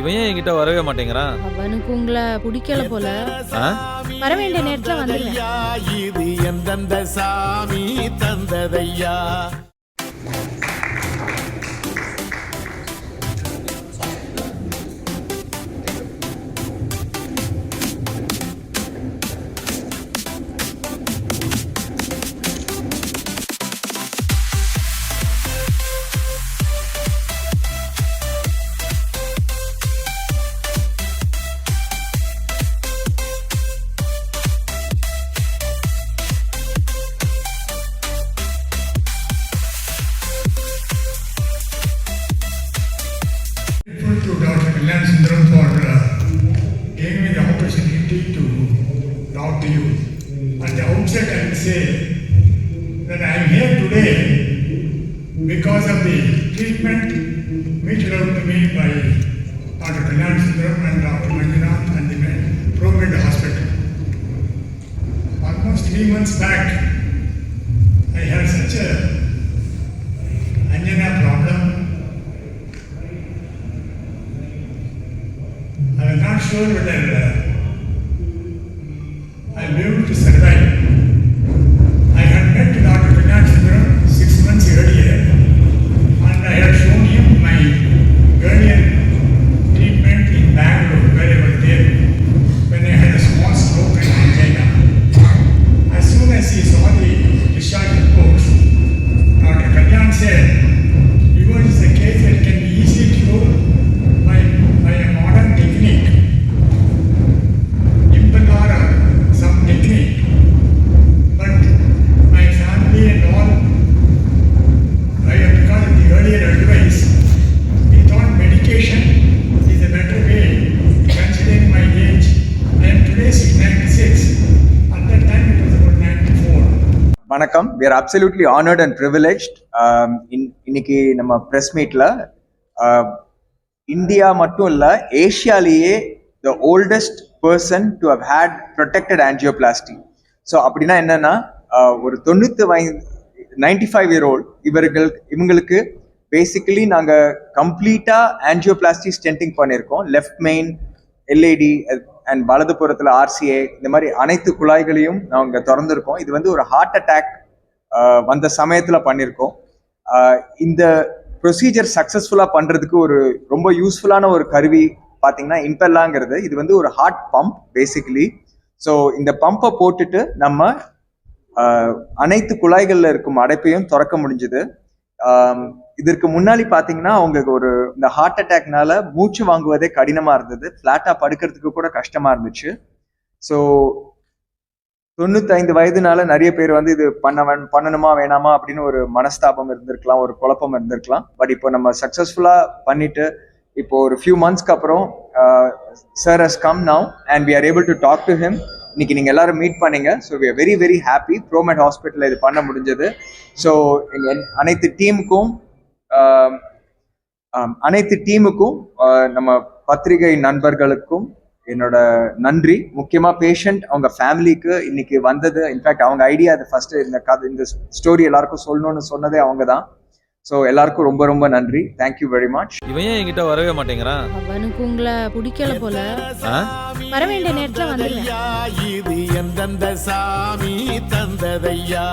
இவன் ஏன் என்கிட்ட வரவே மாட்டேங்கிறான்? அவனுக்கு உங்களை பிடிக்கல போல. ஆ? வர வேண்டிய நேரத்துல வந்துருவேன் ஐயா, இது எந்தெந்த சாமி தந்ததையா? Kalyan Sundaram for uh, me the opportunity to talk to you. At the outset, I will say that I am here today because of the treatment meted out to me by Dr. Kalyan Sundaram and Dr. Manjunath and the Med- ProMed Hospital. Almost three months back, I had such a angina problem Ashburn, and uh, I moved to Santa வணக்கம். We are absolutely honoured and privileged இன்னைக்கு நம்ம press மீட்ல uh, India மட்டும் இல்லை ஏஷியாலேயே the oldest person to have had protected angioplasty so அப்படின்னா என்னன்னா uh, ஒரு தொண்ணூத்து வை நைன்டி ஃபைவ் இயர் ஓல்ட் இவர்கள் இவங்களுக்கு பேசிக்கலி நாங்கள் கம்ப்ளீட்டாக ஆன்ஜியோபிளாஸ்டி ஸ்டென்டிங் பண்ணியிருக்கோம். லெஃப்ட் மெயின் எல்ஏடி அண்ட் வலதுபுறத்தில் ஆர்சிஏ இந்த மாதிரி அனைத்து குழாய்களையும் நாங்கள் திறந்திருக்கோம். இது வந்து ஒரு ஹார்ட் அட்டாக் வந்த சமயத்தில் பண்ணியிருக்கோம் இந்த ப்ரொசீஜர் சக்ஸஸ்ஃபுல்லாக பண்ணுறதுக்கு ஒரு ரொம்ப யூஸ்ஃபுல்லான ஒரு கருவி பார்த்தீங்கன்னா இம்பெல்லாங்கிறது இது வந்து ஒரு ஹார்ட் பம்ப் பேசிக்கலி ஸோ இந்த பம்பை போட்டுட்டு நம்ம அனைத்து குழாய்களில் இருக்கும் அடைப்பையும் திறக்க முடிஞ்சுது. இதற்கு முன்னாடி பார்த்தீங்கன்னா அவங்களுக்கு ஒரு இந்த ஹார்ட் அட்டாக்னால மூச்சு வாங்குவதே கடினமா இருந்தது. பிளாட்டா படுக்கிறதுக்கு கூட கஷ்டமா இருந்துச்சு. ஸோ தொண்ணூத்தைந்து வயதுனால நிறைய பேர் வந்து இது பண்ண பண்ணணுமா வேணாமா அப்படின்னு ஒரு மனஸ்தாபம் இருந்திருக்கலாம் ஒரு குழப்பம் இருந்திருக்கலாம். பட் இப்போ நம்ம சக்ஸஸ்ஃபுல்லா பண்ணிட்டு இப்போ ஒரு ஃபியூ மந்த்ஸ்க்கு அப்புறம் sir has come now and we are able to talk to him இன்னைக்கு நீங்க எல்லாரும் மீட் பண்ணீங்க. So we are very very happy Promed ஹாஸ்பிட்டலில் இது பண்ண முடிஞ்சது. ஸோ எங்க அனைத்து டீமுக்கும் அனைத்து டீமுக்கும் நம்ம பத்திரிகை நண்பர்களுக்கும் என்னோட நன்றி. முக்கியமா பேஷண்ட் அவங்க ஃபேமிலிக்கு இன்னைக்கு வந்தது. இன்ஃபேக்ட் அவங்க ஐடியா அது ஃபர்ஸ்ட் இந்த கதை இந்த ஸ்டோரி எல்லாருக்கும் சொல்லணும்னு சொன்னதே அவங்க தான் ஸோ எல்லாருக்கும் ரொம்ப ரொம்ப நன்றி. தேங்க்யூ வெரி மச் இவன் ஏன் என்கிட்ட வரவே மாட்டேங்கிறான்? அவனுக்கு உங்களை பிடிக்கல போல? வர வேண்டிய நேரத்துல ஐயா, இது எந்தெந்த சாமி தந்ததையா?